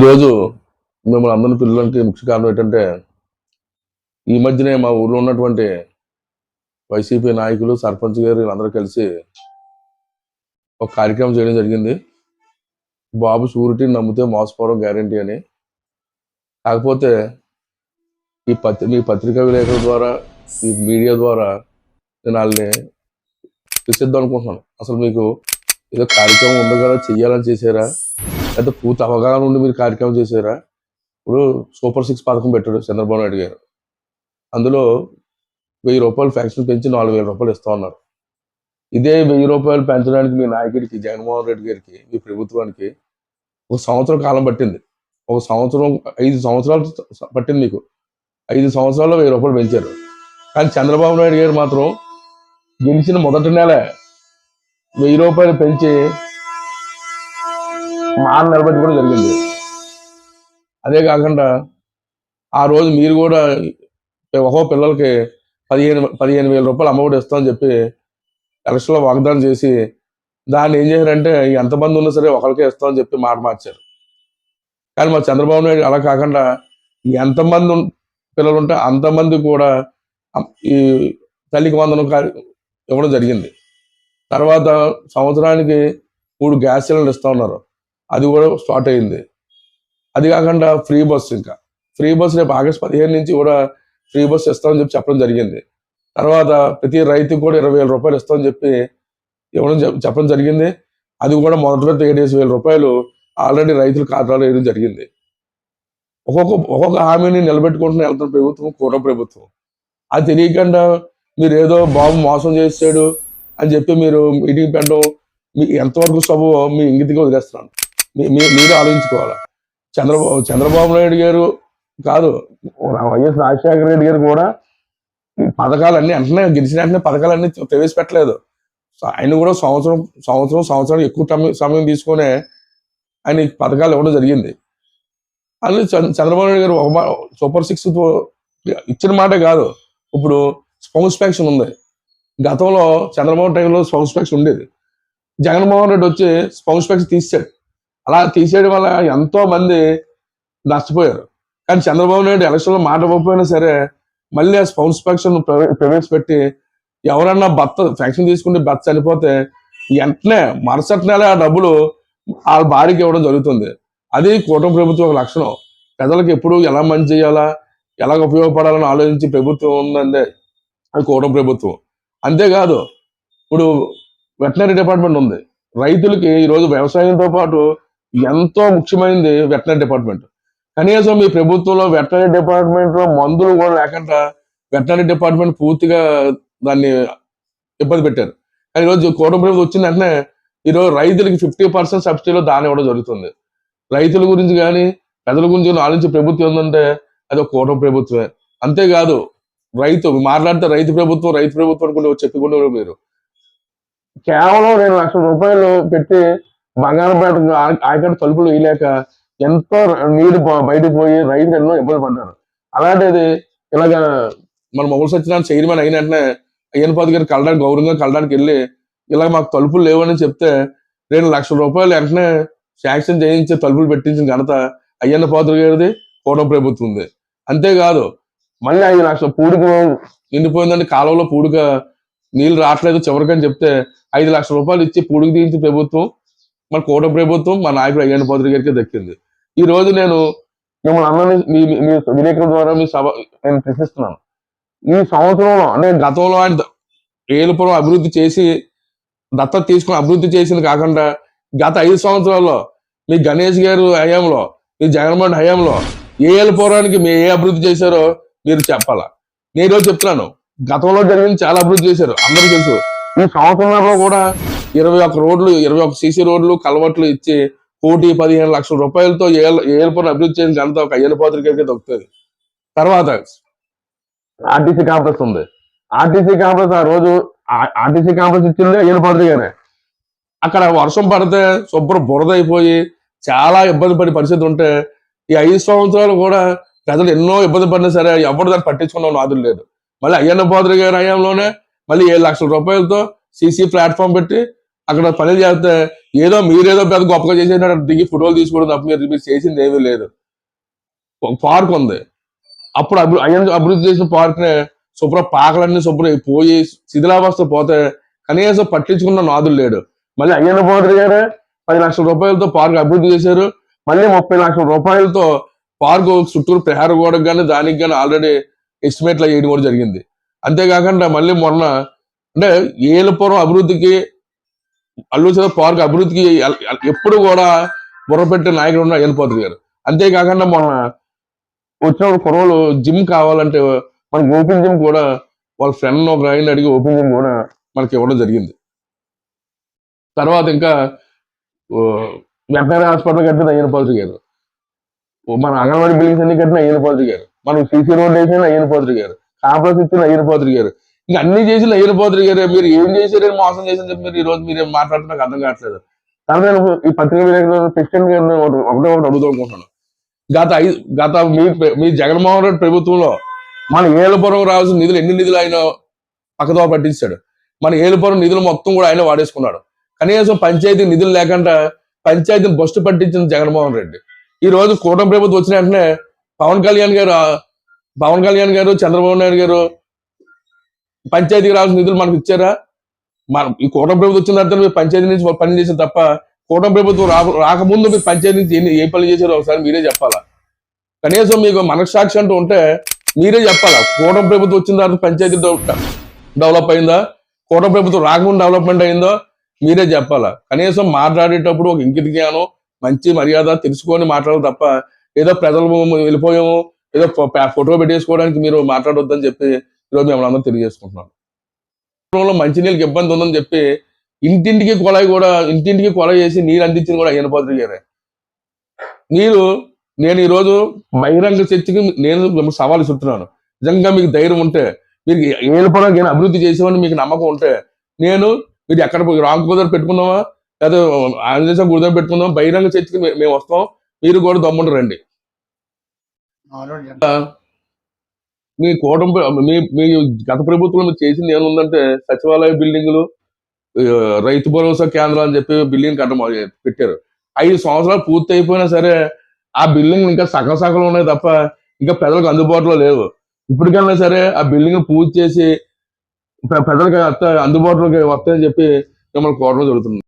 ఈరోజు మిమ్మల్ని అందరిని పిల్లలకి ముఖ్య కారణం ఏంటంటే ఈ మధ్యనే మా ఊర్లో ఉన్నటువంటి వైసీపీ నాయకులు సర్పంచ్ గారు వీళ్ళందరూ కలిసి ఒక కార్యక్రమం చేయడం జరిగింది. బాబు షూరిటీని నమ్మితే మోసపోవడం గ్యారంటీ అని. కాకపోతే ఈ పత్రి మీ పత్రికా విలేకరుల ద్వారా ఈ మీడియా ద్వారా నేను వాళ్ళని ప్రసిద్ధం అనుకుంటున్నాను. అసలు మీకు ఏదో కార్యక్రమం ఉంది కదా చెయ్యాలని చేశారా? అయితే పూర్తి అవగాహన ఉండి మీరు కార్యక్రమం చేశారా? ఇప్పుడు సూపర్ సిక్స్ పథకం పెట్టాడు చంద్రబాబు నాయుడు గారు. అందులో వెయ్యి రూపాయలు ఫ్యాక్షన్ పెంచి నాలుగు వేల రూపాయలు ఇస్తా ఉన్నారు ఇదే వెయ్యి రూపాయలు పెంచడానికి మీ నాయకుడికి జగన్మోహన్ రెడ్డి గారికి మీ ప్రభుత్వానికి ఒక సంవత్సరం కాలం పట్టింది. ఒక సంవత్సరం ఐదు సంవత్సరాలు పట్టింది మీకు. ఐదు సంవత్సరాల్లో వెయ్యి రూపాయలు పెంచారు. కానీ చంద్రబాబు నాయుడు గారు మాత్రం గెలిచిన మొదటి నెల వెయ్యి రూపాయలు పెంచి మాట నిలబెట్టుకోవడం జరిగింది. అదే కాకుండా ఆ రోజు మీరు కూడా ఒక్కో పిల్లలకి పదిహేను పదిహేను వేల రూపాయలు అమ్మఒడి ఇస్తామని చెప్పి ఎలక్షన్లో వాగ్దానం చేసి దాన్ని ఏం చేశారంటే ఎంతమంది ఉన్నా సరే ఒకరికే ఇస్తామని చెప్పి మాట మార్చారు. కానీ మా చంద్రబాబు నాయుడు అలా కాకుండా ఎంతమంది పిల్లలు ఉంటే అంతమంది కూడా ఈ తల్లికి వందనం ఇవ్వడం జరిగింది. తర్వాత సంవత్సరానికి మూడు గ్యాస్ సిలిండర్ ఇస్తా ఉన్నారు. అది కూడా స్టార్ట్ అయింది. అది కాకుండా ఫ్రీ బస్ ఇంకా. ఫ్రీ బస్ రేపు ఆగస్ట్ పదిహేను నుంచి కూడా ఫ్రీ బస్ ఇస్తామని చెప్పి చెప్పడం జరిగింది. తర్వాత ప్రతి రైతుకు కూడా ఇరవై వేల రూపాయలు ఇస్తామని చెప్పి ఇవ్వడం చెప్పడం జరిగింది. అది కూడా మొదటి ఏడేసి వేల రూపాయలు ఆల్రెడీ రైతుల ఖాతాలో వేయడం జరిగింది. ఒక్కొక్క ఒక్కొక్క హామీని నిలబెట్టుకుంటున్న వెళ్తున్న ప్రభుత్వం కూర ప్రభుత్వం. అది తెలియకుండా మీరు ఏదో బాబు మోసం చేసాడు అని చెప్పి మీరు మీటింగ్ పెట్టడం మీ ఎంతవరకు సబు మీ ఇంగితిగా వదిలేస్తున్నాను. మీరు ఆలోచించుకోవాలి? చంద్రబాబు చంద్రబాబు నాయుడు గారు కాదు వైఎస్ రాజశేఖర రెడ్డి గారు కూడా పథకాలన్నీ వెంటనే గెలిచిన వెంటనే పథకాలన్నీ ప్రవేశపెట్టలేదు. ఆయన కూడా సంవత్సరం సంవత్సరం సంవత్సరం ఎక్కువ టైం- సమయం తీసుకునే ఆయన పథకాలు ఇవ్వడం జరిగింది. అందులో చంద్ర- చంద్రబాబు నాయుడు గారు ఒక సూపర్ సిక్స్తో ఇచ్చిన మాటే కాదు. ఇప్పుడు స్పౌన్స్ ఫ్యాక్షన్ ఉంది. గతంలో చంద్రబాబు టైంలో స్పౌన్స్ ఫ్యాక్షన్ ఉండేది. జగన్మోహన్ రెడ్డి వచ్చి స్పౌన్స్ ఫ్యాక్షన్ తీసాడు అలా తీసేయడం వల్ల ఎంతో మంది నష్టపోయారు. కానీ చంద్రబాబు నాయుడు ఎలక్షన్లో మాట ఇవ్వకపోయినా సరే మళ్ళీ ఆ స్పౌన్స్ ఫ్యాక్షన్ ప్రవే- ప్రవేశపెట్టి ఎవరన్నా భర్త ఫ్యాక్షన్ తీసుకుంటే భర్త చనిపోతే వెంటనే మరుసటి నెల ఆ డబ్బులు ఆ భార్యకి ఇవ్వడం జరుగుతుంది. అది కూటమి ప్రభుత్వం ఒక లక్షణం. ప్రజలకు ఎప్పుడు ఎలా మంచి చేయాలా ఎలా ఉపయోగపడాలని ఆలోచించి ప్రభుత్వం ఉందంటే అది కూటమి ప్రభుత్వం. అంతేకాదు ఇప్పుడు వెటనరీ డిపార్ట్మెంట్ ఉంది. రైతులకి ఈరోజు వ్యవసాయంతో పాటు ఎంతో ముఖ్యమైనది వెటనరీ డిపార్ట్మెంట్. కనీసం మీ ప్రభుత్వంలో వెటనరీ డిపార్ట్మెంట్లో మందులు కూడా లేకుండా వెటనరీ డిపార్ట్మెంట్ పూర్తిగా దాన్ని ఇబ్బంది పెట్టారు. కానీ ఈరోజు కూటమి ప్రభుత్వం వచ్చిన వెంటనే ఈరోజు రైతులకి ఫిఫ్టీ పర్సెంట్ సబ్సిడీలో దాని ఇవ్వడం జరుగుతుంది. రైతుల గురించి కానీ ప్రజల గురించి కానీ ఆలోచించే ప్రభుత్వం ఏంటంటే అది ఒక కూటమి ప్రభుత్వమే. అంతేకాదు రైతు మాట్లాడితే రైతు ప్రభుత్వం రైతు ప్రభుత్వం అనుకుంటే చెప్పుకుంటున్నారు మీరు. కేవలం రెండు లక్షల రూపాయలు పెట్టి బంగారంపేట ఆ- ఆయకట్టు తలుపులు వేయలేక ఎంతో నీరు బయటకు పోయి రైతులు ఎన్నో ఇబ్బంది పడ్డారు. అలాంటిది ఇలాగ మన మొగలు సత్యనారాయణ చైర్మన్ అయిన వెంటనే అయ్యన్ పాది గారు కలడానికి గౌరవంగా కలడానికి వెళ్ళి ఇలా మాకు తలుపులు లేవని చెప్తే రెండు లక్షల రూపాయలు వెంటనే శాంక్షన్ చేయించి తలుపులు పెట్టించిన ఘనత అయ్యన్న పాత్ర గారిది కోటం ప్రభుత్వం ఉంది అంతేకాదు మళ్ళీ ఐదు లక్షల పూడిక నిండిపోయిందంటే కాలువలో పూడిక నీళ్ళు రావట్లేదు చివరికని చెప్తే ఐదు లక్షల రూపాయలు ఇచ్చి పూడికి తీయించి ప్రభుత్వం మన కోట ప్రభుత్వం మా నాయకుడు అయ్యన్న పాత్రి గారికి దక్కింది. ఈ రోజు నేను మిమ్మల్ని అందరినీ మీ మీ- విలేకరుల ద్వారా మీ సభ నేను ప్రశ్నిస్తున్నాను. ఈ సంవత్సరంలో అంటే గతంలో ఆయన ఏలుపురం అభివృద్ధి చేసి దత్తత తీసుకుని అభివృద్ధి చేసింది కాకుండా గత ఐదు సంవత్సరాల్లో మీ గణేష్ గారు హయాంలో మీ జగన్మోహన్ హయాంలో ఏ ఏలుపురానికి మీరు ఏ అభివృద్ధి చేశారో మీరు చెప్పాలా? నేను ఈరోజు చెప్తున్నాను. గతంలో జరిగింది చాలా అభివృద్ధి చేశారు. అందరూ తెలుసు. ఈ సంవత్సరంలో కూడా ఇరవై ఒక్క రోడ్లు ఇరవై ఒక్క సీసీ రోడ్లు కలవట్లు ఇచ్చి కోటి పదిహేను లక్షల రూపాయలతో ఏలుపురం అభివృద్ధి చేసిన ఘనత ఒక అయ్యన పాత్రికకే దొరుకుతుంది. తర్వాత ఆర్టీసీ కాంప్లెక్స్ ఉంది. ఆర్టీసీ కాంప్లెక్స్ ఆ రోజు ఆర్టీసీ కాంప్లెక్స్ ఇచ్చింది అయ్యన పాత్రికనే అక్కడ వర్షం పడితే శుభ్రం బురద అయిపోయి చాలా ఇబ్బంది పడే పరిస్థితి ఉంటే ఈ ఐదు సంవత్సరాలు కూడా ప్రజలు ఎన్నో ఇబ్బంది పడినా సరే ఎవరు దాన్ని పట్టించుకున్న నాదులు లేదు. మళ్ళీ అయ్యన్న పాత్రి గారి హయాంలోనే మళ్ళీ ఏడు లక్షల రూపాయలతో సీసీ ప్లాట్ఫామ్ పెట్టి అక్కడ పనులు చేస్తే ఏదో మీరేదో పెద్ద గొప్పగా చేసేటట్టు దిగి ఫోటోలు తీసుకోవడం తప్ప మీరు మీరు చేసింది ఏమీ లేదు. ఒక పార్క్ ఉంది. అప్పుడు అభి- అయ్యన్ అభివృద్ధి చేసిన పార్క్ని శుభ్ర పాకలన్నీ శుభ్ర పోయి శిథిలావస్థ పోతే కనీసం పట్టించుకున్న నాదులు లేడు. మళ్ళీ అయ్యన్న పోదరి గారు పది లక్షల రూపాయలతో పార్క్ అభివృద్ధి చేశారు. మళ్ళీ ముప్పై లక్షల రూపాయలతో పార్క్ చుట్టూరు ప్రహార గోడకు కానీ దానికి కానీ ఆల్రెడీ ఎస్టిమేట్లు వేయడం కూడా జరిగింది. అంతేకాకుండా మళ్ళీ మొన్న అంటే ఏలపురం అభివృద్ధికి అల్లూచల పార్క్ అభివృద్ధికి ఎప్పుడు కూడా బుర్రపెట్టే నాయకుడు ఉన్న అయ్యనపోతుడు గారు. అంతేకాకుండా మొన్న వచ్చిన కుర్రోలు జిమ్ కావాలంటే మనకి ఓపెన్ జిమ్ కూడా వాళ్ళ ఫ్రెండ్ ఒక ఆయన అడిగి ఓపెన్ జిమ్ కూడా మనకి ఇవ్వడం జరిగింది. తర్వాత ఇంకా వెటనరీ హాస్పిటల్ కట్టిన అయ్యన పాత్రి గారు. మన అంగన్వాడీ బిల్డింగ్స్ అన్ని కట్టిన అయ్యన పాత్రి గారు. మనం సీసీ రోడ్ వేసిన అయ్యన పాత్రి గారు. కాంప్లెక్స్ ఇచ్చిన అయ్యన పాత్రి గారు. ఇక అన్ని చేసి అయ్యన గారు మీరు ఏం చేశారు మోసం చేసిన చెప్పి మీరు ఈ రోజు మీరు ఏం మాట్లాడుతున్నా నాకు అర్థం కావట్లేదు. కానీ నేను ఈ పత్రిక విలేకరులు ప్రెసిడెంట్ గారిని ఒకటి ఒకటే ఒకటి అడుగుతూ అనుకుంటున్నాను. గత ఐదు గత మీ మీ జగన్మోహన్ రెడ్డి ప్రభుత్వంలో మన ఏలుపురం రావాల్సిన నిధులు ఎన్ని నిధులు ఆయన పక్కదో పట్టించాడు. మన ఏలుపురం నిధులు మొత్తం కూడా ఆయన వాడేసుకున్నాడు. కనీసం పంచాయతీ నిధులు లేకుండా పంచాయతీని బస్టు పట్టించిన జగన్మోహన్ రెడ్డి. ఈ రోజు కూటమి ప్రభుత్వం వచ్చిన వెంటనే పవన్ కళ్యాణ్ గారు పవన్ కళ్యాణ్ గారు చంద్రబాబు నాయుడు గారు పంచాయతీకి రావాల్సిన నిధులు మనకు ఇచ్చారా? మనం ఈ కూటమి ప్రభుత్వం వచ్చిన తర్వాత మీరు పంచాయతీ నుంచి పని చేసిన తప్ప కూటమి ప్రభుత్వం రా రాకముందు మీరు పంచాయతీ నుంచి ఎన్ని- ఏ పనులు చేశారో ఒకసారి మీరే చెప్పాలా? కనీసం మీకు మనస్సాక్షి అంటూ ఉంటే మీరే చెప్పాలా? కూటమి ప్రభుత్వం వచ్చిన తర్వాత పంచాయతీ డెవలప్ అయిందా? కూటమి ప్రభుత్వం రాకముందు డెవలప్మెంట్ అయిందో మీరే చెప్పాలా? కనీసం మాట్లాడేటప్పుడు ఒక ఇంకిత జ్ఞానం మంచి మర్యాద తెలుసుకొని మాట్లాడాలి తప్ప ఏదో ప్రజలు వెళ్ళిపోయాము ఏదో ఫోటో పెట్టేసుకోవడానికి మీరు మాట్లాడొద్దని చెప్పి ఈరోజు మిమ్మల్ని అందరూ తెలియజేసుకుంటున్నాను లో మంచినీళ్ళకి ఇబ్బంది ఉందని చెప్పి ఇంటింటికి కొలాయి కూడా ఇంటింటికి కొలాయి చేసి నీరు అందించింది కూడా అయ్యన పాత్రి గారే. మీరు నేను ఈరోజు బహిరంగ చర్చకి నేను మిమ్మల్ని సవాలు చెప్తున్నాను నిజంగా మీకు ధైర్యం ఉంటే మీరు ఏలుపడం నేను అభివృద్ధి చేసామని మీకు నమ్మకం ఉంటే నేను మీరు ఎక్కడ రాంగ్ కుదర పెట్టుకుందామా? లేదా ఆంజనేయ గురుదం పెట్టుకుందాం బహిరంగ చర్చకి మేము వస్తాం. మీరు కూడా దమ్ముంటారు రండి. మీ కూటమి మీ మీ గత ప్రభుత్వం మీరు చేసింది ఏముందంటే సచివాలయ బిల్డింగ్లు రైతు భరోసా కేంద్రాలు అని చెప్పి బిల్డింగ్ కట్ట పెట్టారు. ఐదు సంవత్సరాలు పూర్తి అయిపోయినా సరే ఆ బిల్డింగ్ ఇంకా సగం సగం ఉన్నాయి తప్ప ఇంకా ప్రజలకు అందుబాటులో లేవు. ఇప్పటికైనా సరే ఆ బిల్డింగ్ పూర్తి చేసి ప్ర- ప్రజలకు అందుబాటులోకి వస్తాయని చెప్పి మిమ్మల్ని కోరడం జరుగుతుంది.